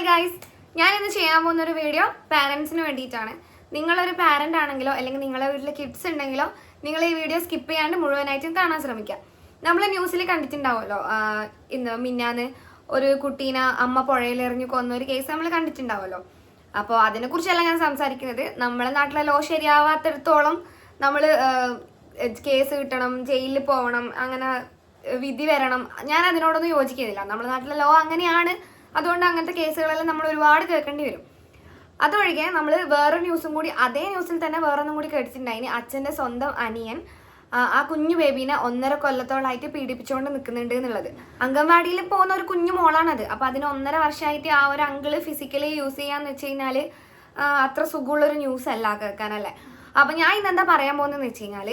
Hi guys ഞാൻ ഇന്ന് ചെയ്യാൻ പോകുന്ന ഒരു വീഡിയോ പാരൻസിന് വേണ്ടിയിട്ടാണ്. നിങ്ങളൊരു പാരന്റ് ആണെങ്കിലോ അല്ലെങ്കിൽ നിങ്ങളുടെ വീട്ടിൽ കിഡ്സ് ഉണ്ടെങ്കിലോ നിങ്ങൾ ഈ വീഡിയോ സ്കിപ്പ് ചെയ്യാണ്ട് മുഴുവനായിട്ടും കാണാൻ ശ്രമിക്കുക നമ്മൾ ന്യൂസിൽ കണ്ടിട്ടുണ്ടാവുമല്ലോ. ഇന്ന് മിന്നാന്ന് ഒരു കുട്ടീനെ അമ്മ പുഴയിലെറിഞ്ഞ് കൊന്ന ഒരു കേസ് നമ്മൾ കണ്ടിട്ടുണ്ടാവുമല്ലോ. അപ്പോൾ അതിനെക്കുറിച്ചല്ല ഞാൻ സംസാരിക്കുന്നത്. നമ്മളെ നാട്ടിലെ ലോ ശരിയാവാത്തിടത്തോളം നമ്മൾ കേസ് കിട്ടണം ജയിലിൽ പോകണം അങ്ങനെ വിധി വരണം. ഞാൻ അതിനോടൊന്നും യോജിക്കുന്നില്ല. നമ്മുടെ നാട്ടിലെ ലോ അങ്ങനെയാണ്. അതുകൊണ്ട് അങ്ങനത്തെ കേസുകളെല്ലാം നമ്മൾ ഒരുപാട് കേൾക്കേണ്ടി വരും. അതൊഴികെ നമ്മൾ വേറെ ന്യൂസും കൂടി അതേ ന്യൂസിൽ തന്നെ വേറൊന്നും കൂടി കേട്ടിട്ടുണ്ടായിന് അച്ഛന്റെ സ്വന്തം അനിയൻ ആ, കുഞ്ഞു ബേബീനെ ഒന്നര കൊല്ലത്തോളായിട്ട് പീഡിപ്പിച്ചുകൊണ്ട് നിൽക്കുന്നുണ്ട് എന്നുള്ളത്. അംഗൻവാടിയിൽ പോകുന്ന ഒരു കുഞ്ഞു മോളാണത്. അപ്പം അതിന് ഒന്നര വർഷമായിട്ട് ആ ഒരു അങ്കിൾ ഫിസിക്കലി യൂസ് ചെയ്യാന്ന് വെച്ച് കഴിഞ്ഞാൽ അത്ര സുഖമുള്ളൊരു ന്യൂസ് അല്ല കേൾക്കാനല്ലേ. അപ്പം ഞാൻ ഇന്നെന്താ പറയാൻ പോകുന്നതെന്ന് വെച്ച് കഴിഞ്ഞാൽ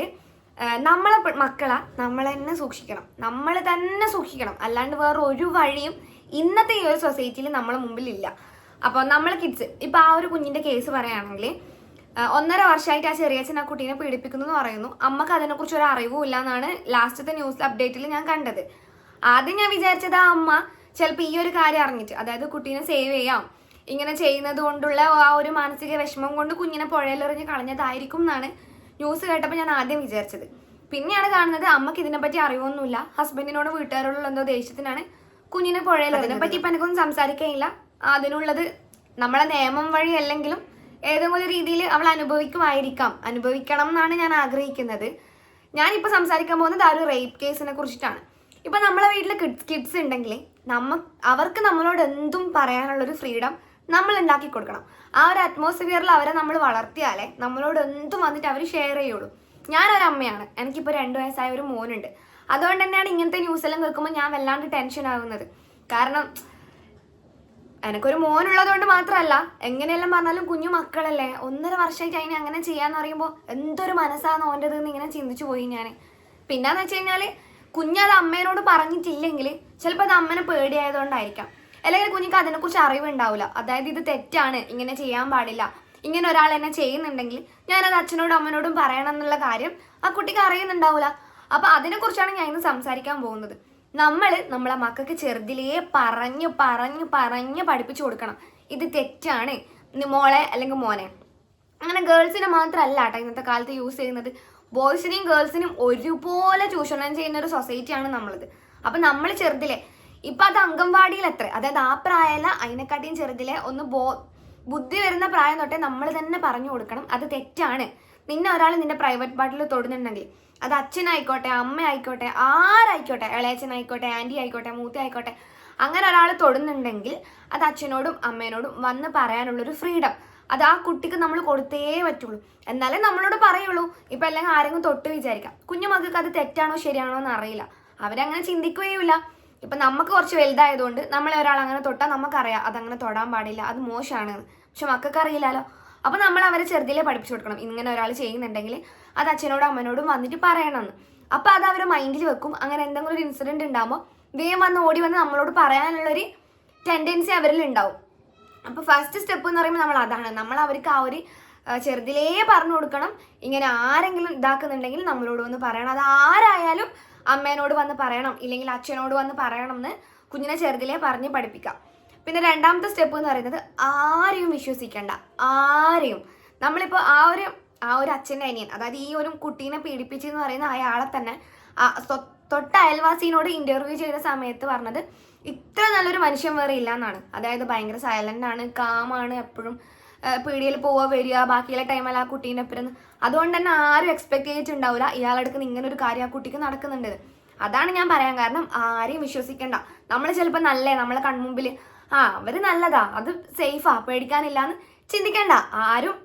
നമ്മളെ മക്കളാ നമ്മളെന്നെ സൂക്ഷിക്കണം. നമ്മൾ തന്നെ സൂക്ഷിക്കണം. അല്ലാണ്ട് വേറെ ഒരു വഴിയും ഇന്നത്തെ ഈ ഒരു സൊസൈറ്റിയിൽ നമ്മളെ മുമ്പിലില്ല. അപ്പോൾ നമ്മൾ കിഡ്സ് ഇപ്പോൾ ആ ഒരു കുഞ്ഞിന്റെ കേസ് പറയുകയാണെങ്കിൽ ഒന്നര വർഷമായിട്ട് ആ ചെറിയച്ഛൻ ആ കുട്ടീനെ പീഡിപ്പിക്കുന്നു എന്ന് പറയുന്നു. അമ്മയ്ക്ക് അതിനെക്കുറിച്ച് ഒരു അറിവും ഇല്ല എന്നാണ് ലാസ്റ്റത്തെ ന്യൂസ് അപ്ഡേറ്റിൽ ഞാൻ കണ്ടത്. ആദ്യം ഞാൻ വിചാരിച്ചത് ആ അമ്മ ചിലപ്പോൾ ഈ ഒരു കാര്യം അറിഞ്ഞിട്ട് അതായത് കുട്ടീനെ സേവ് ചെയ്യാം. ഇങ്ങനെ ചെയ്യുന്നത് കൊണ്ടുള്ള ആ ഒരു മാനസിക വിഷമം കൊണ്ട് കുഞ്ഞിനെ പുഴയിലെറിഞ്ഞ് കളഞ്ഞതായിരിക്കും എന്നാണ് ന്യൂസ് കേട്ടപ്പോൾ ഞാൻ ആദ്യം വിചാരിച്ചത്. പിന്നെയാണ് കാണുന്നത് അമ്മയ്ക്ക് ഇതിനെപ്പറ്റി അറിവൊന്നുമില്ല. ഹസ്ബൻഡിനോട് വീട്ടുകാരോടുള്ള എന്തോ ദേഷ്യത്തിനാണ് കുഞ്ഞിനെ പുഴയിൽ അതിനെപ്പറ്റി ഇപ്പം എനിക്കൊന്നും സംസാരിക്കാനില്ല. അതിനുള്ളത് നമ്മളെ നിയമം വഴി അല്ലെങ്കിലും ഏതെങ്കിലും രീതിയിൽ അവൾ അനുഭവിക്കുമായിരിക്കാം. അനുഭവിക്കണം എന്നാണ് ഞാൻ ആഗ്രഹിക്കുന്നത്. ഞാനിപ്പോൾ സംസാരിക്കാൻ പോകുന്നത് ആ ഒരു റേപ്പ് കേസിനെ കുറിച്ചിട്ടാണ്. ഇപ്പം നമ്മളെ വീട്ടിൽ കിഡ്സ് കിഡ്സ് ഉണ്ടെങ്കിൽ നമ്മ അവർക്ക് നമ്മളോട് എന്തും പറയാനുള്ളൊരു ഫ്രീഡം നമ്മൾ ഉണ്ടാക്കി കൊടുക്കണം. ആ ഒരു അറ്റ്മോസ്ഫിയറിൽ അവരെ നമ്മൾ വളർത്തിയാലേ നമ്മളോട് എന്തും വന്നിട്ട് അവർ ഷെയർ ചെയ്യുള്ളൂ. ഞാനൊരു അമ്മയാണ് എനിക്കിപ്പോൾ രണ്ട് വയസ്സായ ഒരു മോനുണ്ട്. അതുകൊണ്ട് തന്നെയാണ് ഇങ്ങനത്തെ ന്യൂസ് എല്ലാം കേൾക്കുമ്പോൾ ഞാൻ വല്ലാണ്ട് ടെൻഷൻ ആവുന്നത്. കാരണം എനക്കൊരു മോനുള്ളത് കൊണ്ട് മാത്രമല്ല എങ്ങനെയെല്ലാം പറഞ്ഞാലും കുഞ്ഞു മക്കളല്ലേ ഒന്നര വർഷമായിട്ട് അതിനെ അങ്ങനെ ചെയ്യാന്ന് പറയുമ്പോൾ എന്തൊരു മനസ്സാണ് ഓന്റെത് എന്ന് ഇങ്ങനെ ചിന്തിച്ചു പോയി ഞാൻ പിന്നെന്ന് വെച്ച് കഴിഞ്ഞാൽ കുഞ്ഞത് അമ്മേനോട് പറഞ്ഞിട്ടില്ലെങ്കിൽ ചിലപ്പോൾ അത് അമ്മനെ പേടിയായതുകൊണ്ടായിരിക്കാം. അല്ലെങ്കിൽ കുഞ്ഞിക്ക് അതിനെക്കുറിച്ച് അറിവുണ്ടാവില്ല അതായത് ഇത് തെറ്റാണ് ഇങ്ങനെ ചെയ്യാൻ പാടില്ല. ഇങ്ങനെ ഒരാൾ എന്നെ ചെയ്യുന്നുണ്ടെങ്കിൽ ഞാനത് അച്ഛനോടും അമ്മനോടും പറയണം എന്നുള്ള കാര്യം ആ കുട്ടിക്ക് അറിയുന്നുണ്ടാവില്ല അപ്പൊ അതിനെക്കുറിച്ചാണ് ഞാൻ ഇന്ന് സംസാരിക്കാൻ പോകുന്നത്. നമ്മൾ നമ്മളെ മക്കൾക്ക് ചെറുതിലേ പറഞ്ഞ് പറഞ്ഞ് പറഞ്ഞ് പഠിപ്പിച്ചു കൊടുക്കണം. ഇത് തെറ്റാണ്. മോളെ അല്ലെങ്കിൽ മോനെ. അങ്ങനെ ഗേൾസിനെ മാത്രമല്ല കേട്ടോ ഇന്നത്തെ കാലത്ത് യൂസ് ചെയ്യുന്നത്. ബോയ്സിനെയും ഗേൾസിനും ഒരുപോലെ ചൂഷണം ചെയ്യുന്ന ഒരു സൊസൈറ്റിയാണ് നമ്മളത്. അപ്പം നമ്മൾ ചെറുതിലെ ഇപ്പം അത് അംഗൻവാടിയിൽ എത്ര അതായത് ആ പ്രായമല്ല അതിനെക്കാട്ടിയും ചെറുതിലെ ഒന്ന് ബോ ബുദ്ധി വരുന്ന പ്രായം തൊട്ടേ നമ്മൾ തന്നെ പറഞ്ഞു കൊടുക്കണം. അത് തെറ്റാണ്. നിന്നെ ഒരാൾ നിന്റെ പ്രൈവറ്റ് പാർട്ടിൽ തൊടുന്നുണ്ടെങ്കിൽ. അത് അച്ഛനായിക്കോട്ടെ അമ്മ ആയിക്കോട്ടെ ആരായിക്കോട്ടെ ഇളയച്ചനായിക്കോട്ടെ ആന്റി ആയിക്കോട്ടെ മൂത്ത ആയിക്കോട്ടെ അങ്ങനെ ഒരാൾ തൊടുന്നുണ്ടെങ്കിൽ അത് അച്ഛനോടും അമ്മേനോടും വന്ന് പറയാനുള്ളൊരു ഫ്രീഡം. അത് ആ കുട്ടിക്ക് നമ്മൾ കൊടുത്തേ പറ്റുള്ളൂ. എന്നാലേ നമ്മളോട് പറയുള്ളൂ. ഇപ്പം അല്ലെങ്കിൽ ആരെങ്കിലും തൊട്ട് വിചാരിക്കാം. കുഞ്ഞു മക്കൾക്ക് അത് തെറ്റാണോ ശരിയാണോ എന്ന് അറിയില്ല. അവരങ്ങനെ ചിന്തിക്കുകയുമില്ല. ഇപ്പം നമുക്ക് കുറച്ച് വലുതായതുകൊണ്ട് നമ്മളെ ഒരാൾ അങ്ങനെ തൊട്ടാൽ നമുക്കറിയാം. അതങ്ങനെ തൊടാൻ പാടില്ല. അത് മോശമാണ് പക്ഷെ മക്കൾക്ക് അറിയില്ലല്ലോ അപ്പം നമ്മൾ അവരെ ചെറുതിലേ പഠിപ്പിച്ചു കൊടുക്കണം. ഇങ്ങനെ ഒരാൾ ചെയ്യുന്നുണ്ടെങ്കിൽ അത് അച്ഛനോടും അമ്മനോടും വന്നിട്ട് പറയണമെന്ന് അപ്പോൾ അത് അവരെ മൈൻഡിൽ വെക്കും. അങ്ങനെ എന്തെങ്കിലും ഒരു ഇൻസിഡന്റ് ഉണ്ടാകുമ്പോൾ വേഗം വന്ന് ഓടി വന്ന് നമ്മളോട് പറയാനുള്ളൊരു ടെൻഡൻസി അവരിൽ ഉണ്ടാവും. അപ്പോൾ ഫസ്റ്റ് സ്റ്റെപ്പ് എന്ന് പറയുമ്പോൾ നമ്മൾ അതാണ്. നമ്മൾ അവർക്ക് ആ ഒരു ചെറുതിലേ പറഞ്ഞു കൊടുക്കണം. ഇങ്ങനെ ആരെങ്കിലും ഇതാക്കുന്നുണ്ടെങ്കിൽ നമ്മളോട് വന്ന് പറയണം. അത് ആരായാലും അമ്മേനോട് വന്ന് പറയണം. ഇല്ലെങ്കിൽ അച്ഛനോട് വന്ന് പറയണം എന്ന് കുഞ്ഞിനെ ചെറുതിലേ പറഞ്ഞ് പഠിപ്പിക്കാം. പിന്നെ രണ്ടാമത്തെ സ്റ്റെപ്പ് എന്ന് പറയുന്നത് ആരെയും വിശ്വസിക്കണ്ട. ആരെയും. നമ്മളിപ്പോൾ ആ ഒരു ആ ഒരു അച്ഛന്റെ അനിയൻ അതായത് ഈ ഒരു കുട്ടീനെ പീഡിപ്പിച്ചെന്ന് പറയുന്ന അയാളെ തന്നെ തൊട്ട അയൽവാസിനോട് ഇന്റർവ്യൂ ചെയ്ത സമയത്ത് പറഞ്ഞത് ഇത്ര നല്ലൊരു മനുഷ്യൻ വേറെ ഇല്ല എന്നാണ് അതായത് ഭയങ്കര സൈലന്റ് ആണ് കാമാണ് എപ്പോഴും. പീടിയിൽ പോവുക വരിക ബാക്കിയുള്ള ടൈമല്ല ആ കുട്ടീന്റെ ഒപ്പം അതുകൊണ്ട് തന്നെ ആരും എക്സ്പെക്ട് ചെയ്തിട്ടുണ്ടാവില്ല ഇയാളെടുക്കുന്ന ഇങ്ങനെ ഒരു കാര്യം ആ കുട്ടിക്ക് നടക്കുന്നുണ്ട്. അതാണ് ഞാൻ പറയാൻ കാരണം ആരെയും വിശ്വസിക്കേണ്ട. നമ്മൾ ചിലപ്പോൾ നല്ലേ നമ്മളെ കൺമുമ്പിൽ ആ അവർ നല്ലതാ. അത് സേഫാ. പേടിക്കാനില്ല എന്ന് ചിന്തിക്കണ്ട. ആരും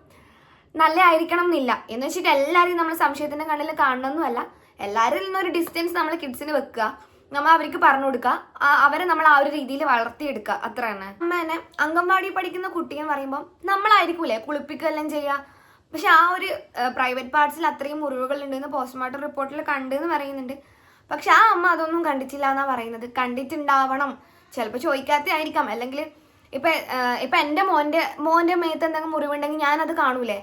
നല്ല ആയിരിക്കണം എന്നില്ല എന്ന് വെച്ചിട്ട് എല്ലാവരെയും നമ്മൾ സംശയത്തിന്റെ കണ്ണിൽ കാണണമെന്നല്ല എല്ലാവരിൽ നിന്നൊരു ഡിസ്റ്റൻസ് നമ്മൾ കിഡ്സിന് വെക്കുക. നമ്മൾ അവർക്ക് പറഞ്ഞു കൊടുക്കുക. അവരെ നമ്മൾ ആ ഒരു രീതിയിൽ വളർത്തിയെടുക്കുക. അത്ര തന്നെ അമ്മ തന്നെ അംഗൻവാടി പഠിക്കുന്ന കുട്ടി എന്ന് പറയുമ്പോൾ നമ്മളായിരിക്കൂലേ കുളിപ്പിക്കുകയെല്ലാം ചെയ്യുക. പക്ഷെ ആ ഒരു പ്രൈവറ്റ് പാർട്സിൽ അത്രയും മുറിവുകൾ ഉണ്ടെന്ന് പോസ്റ്റ്മോർട്ടം റിപ്പോർട്ടിൽ കണ്ടെന്ന് പറയുന്നുണ്ട്. പക്ഷെ ആ അമ്മ അതൊന്നും കണ്ടിട്ടില്ല എന്നാ പറയുന്നത്. കണ്ടിട്ടുണ്ടാവണം. ചിലപ്പോൾ ചോദിക്കാത്തതായിരിക്കാം. അല്ലെങ്കിൽ ഇപ്പം ഇപ്പം എന്റെ മോന്റെ മോന്റെ മേത്ത് എന്തെങ്കിലും മുറിവുണ്ടെങ്കിൽ ഞാനത് കാണൂലേ?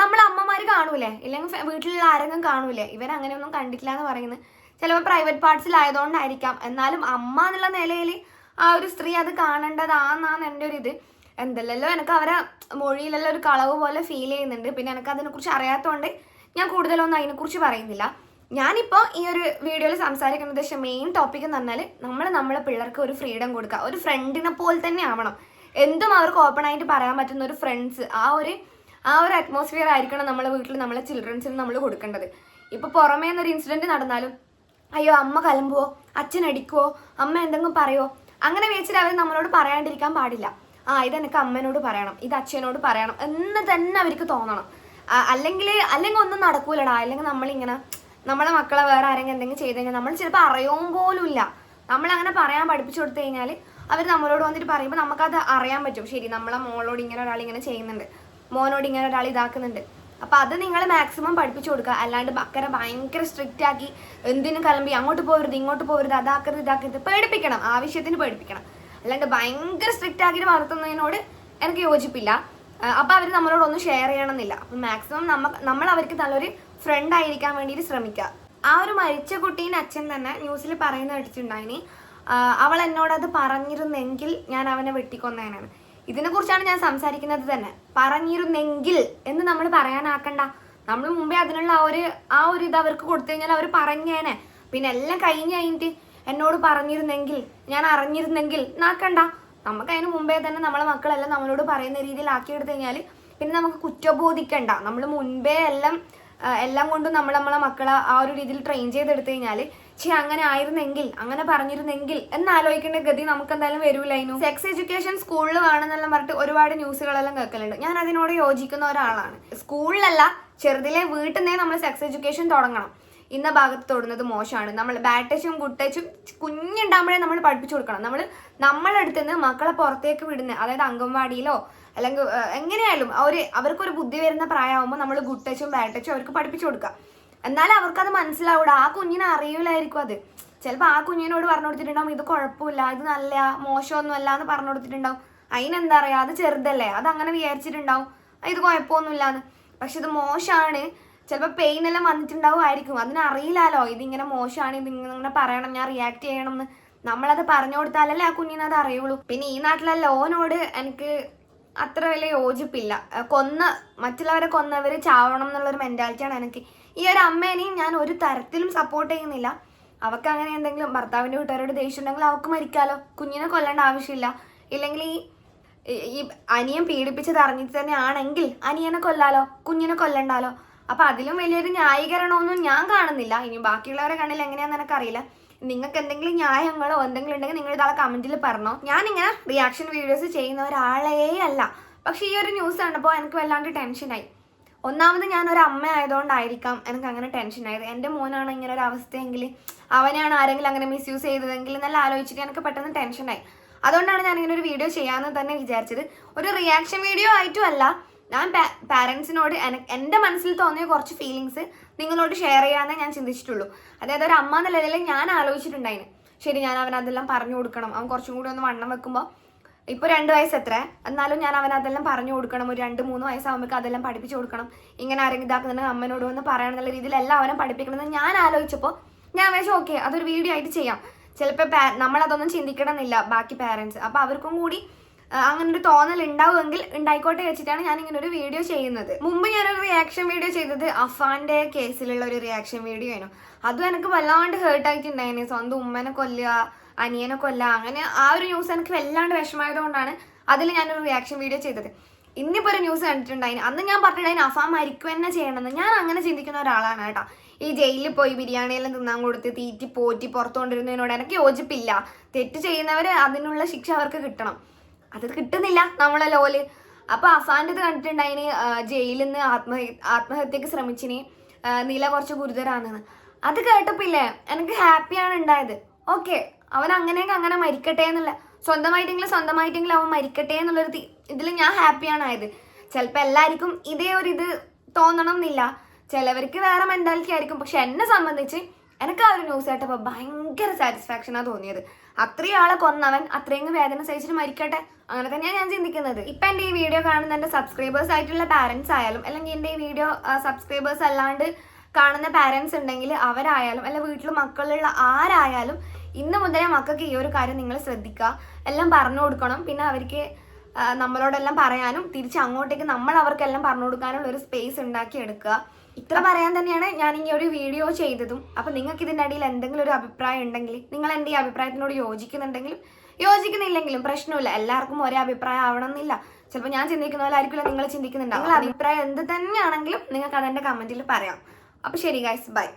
നമ്മൾ അമ്മമാർ കാണൂലേ? ഇല്ലെങ്കിൽ വീട്ടിലുള്ള ആരെങ്കിലും കാണൂലേ? ഇവരങ്ങനെയൊന്നും കണ്ടിട്ടില്ല എന്ന് പറയുന്നത്. ചിലപ്പോൾ പ്രൈവറ്റ് പാർട്സിലായതുകൊണ്ടായിരിക്കാം. എന്നാലും അമ്മ എന്നുള്ള നിലയിൽ ആ ഒരു സ്ത്രീ അത് കാണേണ്ടതാന്നാണ് എന്റെ ഒരു ഇത്. എന്തല്ലല്ലോ എനിക്ക് അവരെ മൊഴിയിലെല്ലാം ഒരു കളവ് പോലെ ഫീൽ ചെയ്യുന്നുണ്ട്. പിന്നെ എനിക്ക് അതിനെക്കുറിച്ച് അറിയാത്തതുകൊണ്ട് ഞാൻ കൂടുതലൊന്നും അതിനെക്കുറിച്ച് പറയുന്നില്ല. ഞാനിപ്പോൾ ഈ ഒരു വീഡിയോയിൽ സംസാരിക്കുന്ന ഉദ്ദേശം മെയിൻ ടോപ്പിക് എന്ന് പറഞ്ഞാൽ നമ്മൾ നമ്മളെ പിള്ളേർക്ക് ഒരു ഫ്രീഡം കൊടുക്കുക. ഒരു ഫ്രണ്ടിനെ പോലെ തന്നെ ആവണം. എന്തും അവർക്ക് ഓപ്പൺ ആയിട്ട് പറയാൻ പറ്റുന്ന ഒരു ഫ്രണ്ട്സ് ആ ഒരു ആ ഒരു അറ്റ്മോസ്ഫിയർ ആയിരിക്കണം നമ്മളെ വീട്ടിൽ നമ്മളെ ചിൽഡ്രൻസിന് നമ്മൾ കൊടുക്കേണ്ടത്. ഇപ്പോൾ പുറമേ എന്നൊരു ഇൻസിഡന്റ് നടന്നാലും അയ്യോ അമ്മ കലമ്പുവോ? അച്ഛൻ അടിക്കുവോ? അമ്മ എന്തെങ്കിലും പറയുമോ അങ്ങനെ വെച്ചിട്ട് അവർ നമ്മളോട് പറയാണ്ടിരിക്കാൻ പാടില്ല. ആ ഇത് ഇതെനിക്ക് അമ്മനോട് പറയണം. ഇത് അച്ഛനോട് പറയണം. എന്ന് തന്നെ അവർക്ക് തോന്നണം. അല്ലെങ്കിൽ അല്ലെങ്കിൽ ഒന്നും നടക്കൂലടാ. അല്ലെങ്കിൽ നമ്മളിങ്ങനെ നമ്മളെ മക്കളെ വേറെ ആരെങ്കിലും എന്തെങ്കിലും ചെയ്ത് കഴിഞ്ഞാൽ നമ്മൾ ചിലപ്പോൾ അറിയും പോലും ഇല്ല നമ്മളങ്ങനെ പറയാൻ പഠിപ്പിച്ചു കൊടുത്തു കഴിഞ്ഞാൽ അവർ നമ്മളോട് വന്നിട്ട് പറയുമ്പോൾ നമുക്കത് അറിയാൻ പറ്റും. ശരി നമ്മളെ മോളോട് ഇങ്ങനെ ഒരാൾ ഇങ്ങനെ ചെയ്യുന്നുണ്ട്. മോനോട് ഇങ്ങനെ ഒരാൾ ഇതാക്കുന്നുണ്ട്. അപ്പൊ അത് നിങ്ങൾ മാക്സിമം പഠിപ്പിച്ചു കൊടുക്കുക. അല്ലാണ്ട് ബക്കരെ ഭയങ്കര സ്ട്രിക്റ്റ് ആക്കി എന്തിനും കലമ്പി അങ്ങോട്ട് പോകരുത് ഇങ്ങോട്ട് പോകരുത് അതാക്കരുത് ഇതാക്കരുത് പേടിപ്പിക്കണം. ആവശ്യത്തിന് പേടിപ്പിക്കണം. അല്ലാണ്ട് ഭയങ്കര സ്ട്രിക്റ്റ് ആക്കിയിട്ട് വളർത്തുന്നതിനോട് എനിക്ക് യോജിപ്പില്ല. അപ്പോൾ അപ്പൊ അവർ നമ്മളോടൊന്നും ഷെയർ ചെയ്യണമെന്നില്ല. അപ്പൊ മാക്സിമം നമ്മ നമ്മൾ അവർക്ക് നല്ലൊരു ഫ്രണ്ട് ആയിരിക്കാൻ വേണ്ടിയിട്ട് ശ്രമിക്കുക. ആ ഒരു മരിച്ച കുട്ടീന്റെ അച്ഛൻ തന്നെ ന്യൂസിൽ പറയുന്ന കേട്ടിട്ടുണ്ടായിനി അവൾ എന്നോടത് പറഞ്ഞിരുന്നെങ്കിൽ ഞാൻ അവനെ വെട്ടിക്കൊന്നേനാണ്. ഇതിനെക്കുറിച്ചാണ് ഞാൻ സംസാരിക്കുന്നത് തന്നെ. പറഞ്ഞിരുന്നെങ്കിൽ എന്ന് നമ്മൾ പറയാനാക്കണ്ട. നമ്മൾ മുമ്പേ അതിനുള്ള ആ ഒരു ആ ഒരു ഇത് അവർക്ക് കൊടുത്തു കഴിഞ്ഞാൽ അവർ പറഞ്ഞേനെ. പിന്നെ എല്ലാം കഴിഞ്ഞ് കഴിഞ്ഞിട്ട് എന്നോട് പറഞ്ഞിരുന്നെങ്കിൽ ഞാൻ അറിഞ്ഞിരുന്നെങ്കിൽ നാക്കണ്ട. നമുക്ക് അതിന് മുമ്പേ തന്നെ നമ്മളെ മക്കളെല്ലാം നമ്മളോട് പറയുന്ന രീതിയിൽ ആക്കിയെടുത്തു കഴിഞ്ഞാൽ പിന്നെ നമുക്ക് കുറ്റബോധിക്കണ്ട. നമ്മൾ മുൻപേ എല്ലാം എല്ലാം കൊണ്ടും നമ്മൾ നമ്മളെ മക്കളെ ആ ഒരു രീതിയിൽ ട്രെയിൻ ചെയ്തെടുത്തു കഴിഞ്ഞാൽ ചേ അങ്ങനെ ആയിരുന്നെങ്കിൽ അങ്ങനെ പറഞ്ഞിരുന്നെങ്കിൽ എന്നാലോചിക്കേണ്ട ഗതി നമുക്ക് എന്തായാലും വരൂലായിരുന്നു സെക്സ് എഡ്യൂക്കേഷൻ സ്കൂളിൽ വേണമെന്നെല്ലാം പറഞ്ഞിട്ട് ഒരുപാട് ന്യൂസുകളെല്ലാം കേൾക്കലുണ്ട്. ഞാൻ അതിനോട് യോജിക്കുന്ന ഒരാളാണ്. സ്കൂളിലല്ല ചെറുതിലെ വീട്ടിൽ നിന്നേ നമ്മൾ സെക്സ് എഡ്യൂക്കേഷൻ തുടങ്ങണം. ഇന്ന ഭാഗത്ത് തൊടുന്നത് മോശമാണ് നമ്മൾ ബാഡ് ടച്ചും ഗുഡ് ടച്ചും കുഞ്ഞുണ്ടാകുമ്പോഴേ നമ്മൾ പഠിപ്പിച്ചു കൊടുക്കണം. നമ്മൾ നമ്മളെടുത്തുനിന്ന് മക്കളെ പുറത്തേക്ക് വിടുന്നത് അതായത് അംഗൻവാടിയിലോ അല്ലെങ്കിൽ എങ്ങനെയായാലും അവർ അവർക്കൊരു ബുദ്ധി വരുന്ന പ്രായമാകുമ്പോൾ നമ്മൾ ഗുഡ് ടച്ചും ബാഡ് ടച്ചും അവർക്ക് പഠിപ്പിച്ചു കൊടുക്കുക എന്നാലും അവർക്കത് മനസ്സിലാവൂടാ. ആ കുഞ്ഞിനെ അറിയൂലായിരിക്കും അത്. ചിലപ്പോൾ ആ കുഞ്ഞിനോട് പറഞ്ഞു കൊടുത്തിട്ടുണ്ടാവും ഇത് കുഴപ്പമില്ല ഇത് നല്ല മോശമൊന്നും അല്ല എന്ന് പറഞ്ഞു കൊടുത്തിട്ടുണ്ടാവും. അതിനെന്താ പറയാ അത് ചെറുതല്ലേ അത് അങ്ങനെ വിചാരിച്ചിട്ടുണ്ടാവും. ഇത് കുഴപ്പമൊന്നുമില്ല എന്ന് പക്ഷെ ഇത് മോശമാണ് ചിലപ്പോൾ പെയിൻ എല്ലാം വന്നിട്ടുണ്ടാവുമായിരിക്കും. അതിനറിയില്ലല്ലോ ഇതിങ്ങനെ മോശമാണ് ഇത് ഇങ്ങനെ പറയണം ഞാൻ റിയാക്ട് ചെയ്യണം എന്ന്. നമ്മളത് പറഞ്ഞു കൊടുത്താലല്ലേ ആ കുഞ്ഞിനെ അത് അറിയുള്ളൂ. പിന്നെ ഈ നാട്ടിലെ ലോനോട് എനിക്ക് അത്ര വലിയ യോജിപ്പില്ല. കൊന്ന മറ്റുള്ളവരെ കൊന്നവർ ചാവണം എന്നുള്ളൊരു മെന്റാലിറ്റിയാണ് എനിക്ക്. ഈ ഒരു അമ്മേനെയും ഞാൻ ഒരു തരത്തിലും സപ്പോർട്ട് ചെയ്യുന്നില്ല. അവൾക്ക് അങ്ങനെ എന്തെങ്കിലും ഭർത്താവിന്റെ വീട്ടുകാരോട് ദേഷ്യം ഉണ്ടെങ്കിൽ അവൾക്ക് മരിക്കാലോ? കുഞ്ഞിനെ കൊല്ലേണ്ട ആവശ്യമില്ല. ഇല്ലെങ്കിൽ ഈ ഈ- അനിയൻ പീഡിപ്പിച്ചത് അറിഞ്ഞിട്ട് തന്നെ ആണെങ്കിൽ അനിയനെ കൊല്ലാലോ? കുഞ്ഞിനെ കൊല്ലണ്ടാലോ? അപ്പം അതിലും വലിയൊരു ന്യായീകരണമൊന്നും ഞാൻ കാണുന്നില്ല. ഇനി ബാക്കിയുള്ളവരെ കണ്ണിൽ എങ്ങനെയാണെന്ന് എനിക്കറിയില്ല. നിങ്ങൾക്ക് എന്തെങ്കിലും ന്യായങ്ങളോ എന്തെങ്കിലും ഉണ്ടെങ്കിൽ നിങ്ങൾ ഇതാളെ കമന്റിൽ പറഞ്ഞോ. ഞാൻ ഇങ്ങനെ റിയാക്ഷൻ വീഡിയോസ് ചെയ്യുന്ന ഒരാളേ അല്ല പക്ഷെ ഈ ഒരു ന്യൂസ് കണ്ടപ്പോൾ എനിക്ക് വല്ലാണ്ട് ടെൻഷനായി ഒന്നാമത് ഞാൻ ഒരു അമ്മ ആയതുകൊണ്ടായിരിക്കാം എനിക്ക് അങ്ങനെ ടെൻഷൻ ആയത്. എന്റെ മോനാണ് ഇങ്ങനെ ഒരു അവസ്ഥയെങ്കിൽ അവനെയാണ് ആരെങ്കിലും അങ്ങനെ മിസ്യൂസ് ചെയ്തതെങ്കിൽ നല്ല ആലോചിച്ചിട്ട് എനിക്ക് പെട്ടെന്ന് ടെൻഷനായി അതുകൊണ്ടാണ് ഞാൻ ഇങ്ങനെ ഒരു വീഡിയോ ചെയ്യാമെന്ന് തന്നെ വിചാരിച്ചത്. ഒരു റിയാക്ഷൻ വീഡിയോ ആയിട്ടും അല്ല ഞാൻ പാരൻസിനോട് എന്റെ മനസ്സിൽ തോന്നിയ കുറച്ച് ഫീലിങ്സ് നിങ്ങളോട് ഷെയർ ചെയ്യാമെന്നേ ഞാൻ ചിന്തിച്ചിട്ടുള്ളൂ. അതായത് ഒരു അമ്മ എന്ന നിലയിൽ ഞാൻ ആലോചിച്ചിട്ടുണ്ടായിന്. ശരി ഞാൻ അവൻ അതെല്ലാം പറഞ്ഞു കൊടുക്കണം. അവൻ കുറച്ചും കൂടി ഒന്ന് വണ്ണം വെക്കുമ്പോൾ ഇപ്പോൾ രണ്ട് വയസ്സ് എത്ര എന്നാലും ഞാൻ അവൻ അതെല്ലാം പറഞ്ഞു കൊടുക്കണം. ഒരു രണ്ട് മൂന്ന് വയസ്സാകുമ്പോൾ അതെല്ലാം പഠിപ്പിച്ചു കൊടുക്കണം. ഇങ്ങനെ ആരെങ്കിലും ഇതാക്കുന്നുണ്ട് അമ്മനോട് ഒന്ന് പറയണം എന്നുള്ള രീതിയിൽ എല്ലാം അവനെ പഠിപ്പിക്കണം എന്ന് ഞാൻ ആലോചിച്ചപ്പോൾ ഞാൻ വെച്ചാൽ ഓക്കെ അതൊരു വീഡിയോ ആയിട്ട് ചെയ്യാം. ചിലപ്പോൾ നമ്മളതൊന്നും ചിന്തിക്കണമെന്നില്ല ബാക്കി പാരൻസ് അപ്പോൾ അവർക്കും കൂടി അങ്ങനെ ഒരു തോന്നൽ ഉണ്ടാവുമെങ്കിൽ ഉണ്ടായിക്കോട്ടെ വെച്ചിട്ടാണ് ഞാൻ ഇങ്ങനെ ഒരു വീഡിയോ ചെയ്യുന്നത്. മുമ്പ് ഞാനൊരു റിയാക്ഷൻ വീഡിയോ ചെയ്തത് അഫാന്റെ കേസിലുള്ള ഒരു റിയാക്ഷൻ വീഡിയോ ആയിരുന്നു. അതും എനിക്ക് വല്ലാണ്ട് ഹേർട്ട് ആയിട്ടുണ്ടായിരുന്നു സ്വന്തം ഉമ്മനെ കൊല്ലുക അനിയനെ കൊല്ലുക അങ്ങനെ ആ ഒരു ന്യൂസ് എനിക്ക് വല്ലാണ്ട് വിഷമമായതുകൊണ്ടാണ് അതിൽ ഞാനൊരു റിയാക്ഷൻ വീഡിയോ ചെയ്തത്. ഇന്നിപ്പോ ഒരു ന്യൂസ് കണ്ടിട്ടുണ്ടായിന്. അന്ന് ഞാൻ പറഞ്ഞിട്ടുണ്ടായിന് അഫാം മരിക്കുക തന്നെ ചെയ്യണമെന്ന്. ഞാൻ അങ്ങനെ ചിന്തിക്കുന്ന ഒരാളാണ് കേട്ടോ. ഈ ജയിലിൽ പോയി ബിരിയാണിയെല്ലാം തിന്നാൻ കൊടുത്ത് തീറ്റി പോറ്റി പുറത്തു കൊണ്ടിരുന്നതിനോട് എനിക്ക് യോജിപ്പില്ല. തെറ്റ് ചെയ്യുന്നവർ അതിനുള്ള ശിക്ഷ അവർക്ക് കിട്ടണം. അത് കിട്ടുന്നില്ല നമ്മളെ ലോൽ. അപ്പൊ അഫാന്റെ ഇത് കണ്ടിട്ടുണ്ടായിന് ജയിലിൽ നിന്ന് ആത്മഹ ആത്മഹത്യക്ക് ശ്രമിച്ചിന് നില കുറച്ച് ഗുരുതരാണെന്ന്. അത് കേട്ടപ്പില്ലേ? എനിക്ക് ഹാപ്പിയാണ് ഉണ്ടായത്. ഓക്കെ അവൻ അങ്ങനെയൊക്കെ അങ്ങനെ മരിക്കട്ടെ എന്നുള്ള സ്വന്തമായിട്ടെങ്കിലും സ്വന്തമായിട്ടെങ്കിലും അവൻ മരിക്കട്ടെ എന്നുള്ളൊരു ഇതിൽ ഞാൻ ഹാപ്പിയാണ് ആയത്. ചിലപ്പോൾ എല്ലാവർക്കും ഇതേ ഒരു ഇത് തോന്നണം എന്നില്ല ചിലവർക്ക് വേറെ മെന്റാലിറ്റി ആയിരിക്കും. പക്ഷെ എന്നെ സംബന്ധിച്ച് എനിക്ക് ആ ഒരു ന്യൂസ് കേട്ടപ്പോൾ ഭയങ്കര സാറ്റിസ്ഫാക്ഷനാണ് തോന്നിയത്. അത്രയും ആളെ കൊന്നവൻ അത്രയും വേദന സഹിച്ചിട്ട് മരിക്കട്ടെ? അങ്ങനെ തന്നെയാണ് ഞാൻ ചിന്തിക്കുന്നത്. ഇപ്പം എന്റെ ഈ വീഡിയോ കാണുന്ന എന്റെ സബ്സ്ക്രൈബേഴ്സ് ആയിട്ടുള്ള പാരൻസ് ആയാലും അല്ലെങ്കിൽ എന്റെ ഈ വീഡിയോ സബ്സ്ക്രൈബേഴ്സ് അല്ലാണ്ട് കാണുന്ന പാരൻസ് ഉണ്ടെങ്കിൽ അവരായാലും അല്ല വീട്ടിൽ മക്കളുള്ള ആരായാലും ഇന്ന് മുതലേ മക്കൾക്ക് ഈ ഒരു കാര്യം നിങ്ങൾ ശ്രദ്ധിക്കുക. എല്ലാം പറഞ്ഞു കൊടുക്കണം. പിന്നെ അവർക്ക് നമ്മളോടെല്ലാം പറയാനും തിരിച്ച് അങ്ങോട്ടേക്ക് നമ്മൾ അവർക്കെല്ലാം പറഞ്ഞു കൊടുക്കാനുള്ള ഒരു സ്പേസ് ഉണ്ടാക്കി എടുക്കുക ഇത്ര പറയാൻ തന്നെയാണ് ഞാൻ ഈ ഒരു വീഡിയോ ചെയ്തതും. അപ്പം നിങ്ങൾക്ക് ഇതിന്റെ അടിയിൽ എന്തെങ്കിലും ഒരു അഭിപ്രായം ഉണ്ടെങ്കിൽ നിങ്ങൾ എന്റെ ഈ അഭിപ്രായത്തിനോട് യോജിക്കുന്നുണ്ടെങ്കിലും യോജിക്കുന്നില്ലെങ്കിലും പ്രശ്നമില്ല. എല്ലാവർക്കും ഒരേ അഭിപ്രായം ആവണമെന്നില്ല. ചിലപ്പോൾ ഞാൻ ചിന്തിക്കുന്ന പോലെ ആയിരിക്കില്ല നിങ്ങൾ ചിന്തിക്കുന്നുണ്ടാവും നിങ്ങളുടെ അഭിപ്രായം എന്ത് തന്നെയാണെങ്കിലും നിങ്ങൾക്ക് അതെന്റെ കമന്റിൽ പറയാം. അപ്പോൾ ശരി ഗൈസ് ബൈ